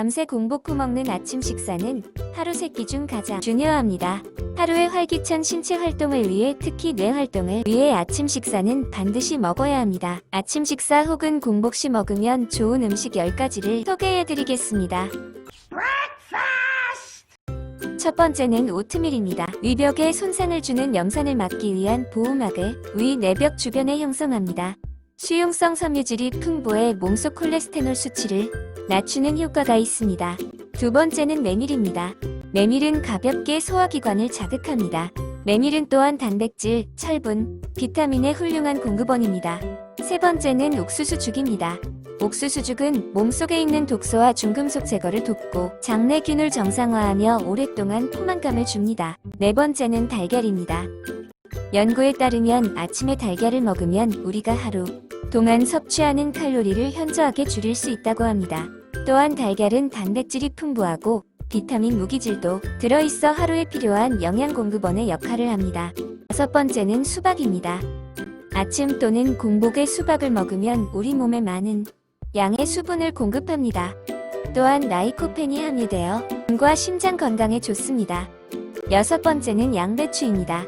밤새 공복 후 먹는 아침 식사는 하루 세끼 중 가장 중요합니다. 하루의 활기찬 신체 활동을 위해 특히 뇌 활동을 위해 아침 식사는 반드시 먹어야 합니다. 아침 식사 혹은 공복 시 먹으면 좋은 음식 10가지를 소개해 드리겠습니다. 첫 번째는 오트밀입니다. 위벽에 손상을 주는 염산을 막기 위한 보호막을 위 내벽 주변에 형성합니다. 수용성 섬유질이 풍부해 몸속 콜레스테롤 수치를 낮추는 효과가 있습니다. 두 번째는 메밀입니다. 메밀은 가볍게 소화기관을 자극합니다. 메밀은 또한 단백질, 철분, 비타민의 훌륭한 공급원입니다. 세 번째는 옥수수죽입니다. 옥수수죽은 몸속에 있는 독소와 중금속 제거를 돕고 장내균을 정상화하며 오랫동안 포만감을 줍니다. 네 번째는 달걀입니다. 연구에 따르면 아침에 달걀을 먹으면 우리가 하루 동안 섭취하는 칼로리를 현저하게 줄일 수 있다고 합니다. 또한 달걀은 단백질이 풍부하고 비타민 무기질도 들어있어 하루에 필요한 영양 공급원의 역할을 합니다. 다섯 번째는 수박입니다. 아침 또는 공복에 수박을 먹으면 우리 몸에 많은 양의 수분을 공급합니다. 또한 라이코펜이 함유되어 눈과 심장 건강에 좋습니다. 여섯 번째는 양배추입니다.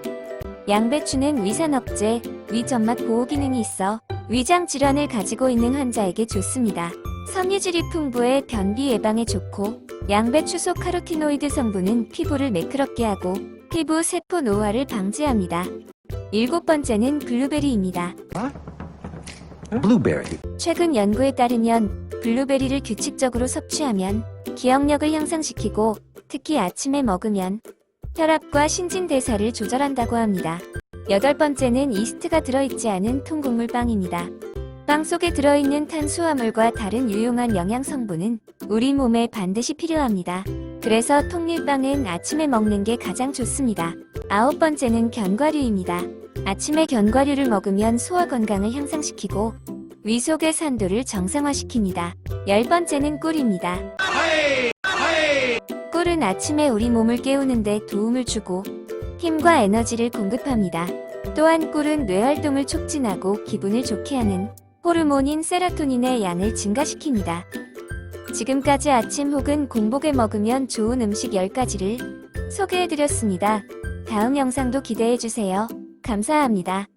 양배추는 위산 억제, 위점막 보호 기능이 있어 위장 질환을 가지고 있는 환자에게 좋습니다. 섬유질이 풍부해 변비 예방에 좋고 양배추 속 카로티노이드 성분은 피부를 매끄럽게 하고 피부 세포 노화를 방지합니다. 일곱 번째는 블루베리입니다. 최근 연구에 따르면 블루베리를 규칙적으로 섭취하면 기억력을 향상시키고 특히 아침에 먹으면 혈압과 신진대사를 조절한다고 합니다. 여덟 번째는 이스트가 들어있지 않은 통곡물 빵입니다. 빵 속에 들어있는 탄수화물과 다른 유용한 영양 성분은 우리 몸에 반드시 필요합니다. 그래서 통밀빵은 아침에 먹는 게 가장 좋습니다. 아홉 번째는 견과류입니다. 아침에 견과류를 먹으면 소화 건강을 향상시키고 위 속의 산도를 정상화시킵니다. 열 번째는 꿀입니다. 꿀은 아침에 우리 몸을 깨우는데 도움을 주고 힘과 에너지를 공급합니다. 또한 꿀은 뇌활동을 촉진하고 기분을 좋게 하는 호르몬인 세라토닌의 양을 증가시킵니다. 지금까지 아침 혹은 공복에 먹으면 좋은 음식 10가지를 소개해드렸습니다. 다음 영상도 기대해주세요. 감사합니다.